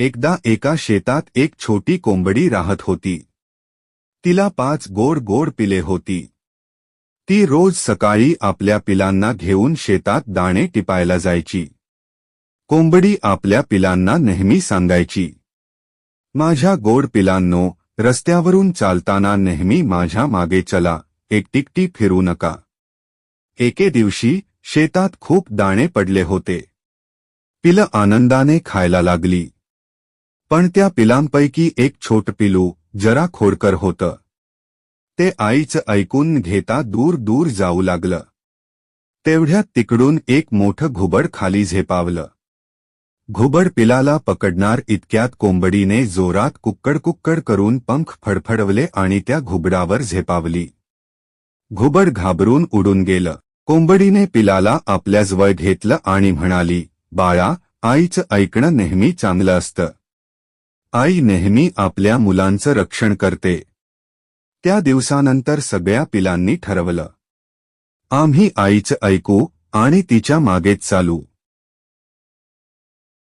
एकदा एका शेतात एक छोटी कोंबडी राहत होती. तिला पाच गोड गोड पिले होती. ती रोज सकाळी आपल्या पिलांना घेऊन शेतात दाणे टिपायला जायची. कोंबडी आपल्या पिलांना नेहमी सांगायची. माझ्या गोड पिलांनो रस्त्यावरून चालताना नेहमी माझ्या मागे चला एकटिकटी फिरू नका. एके दिवशी शेतात खूप दाणे पडले होते. पिलं आनंदाने खायला लागली. पण त्या पिलांपैकी एक छोट पिलू जरा खोडकर होतं. ते आईचं ऐकून घेता दूर दूर जाऊ लागलं. तेवढ्यात तिकडून एक मोठं घुबड खाली झेपावलं. घुबड पिलाला पकडणार इतक्यात कोंबडीने जोरात कुक्कड कुक्कड करून पंख फडफडवले आणि त्या घुबडावर झेपावली. घुबड घाबरून उडून गेलं. कोंबडीने पिलाला आपल्याजवळ घेतलं आणि म्हणाली बाळा आईचं ऐकणं नेहमी चांगलं असतं. आई नेहमी आपल्या मुलांचं रक्षण करते. त्या दिवसानंतर सगळ्या पिलांनी ठरवलं. आम्ही आईचं ऐकू आणि तिच्या मागेच चालू.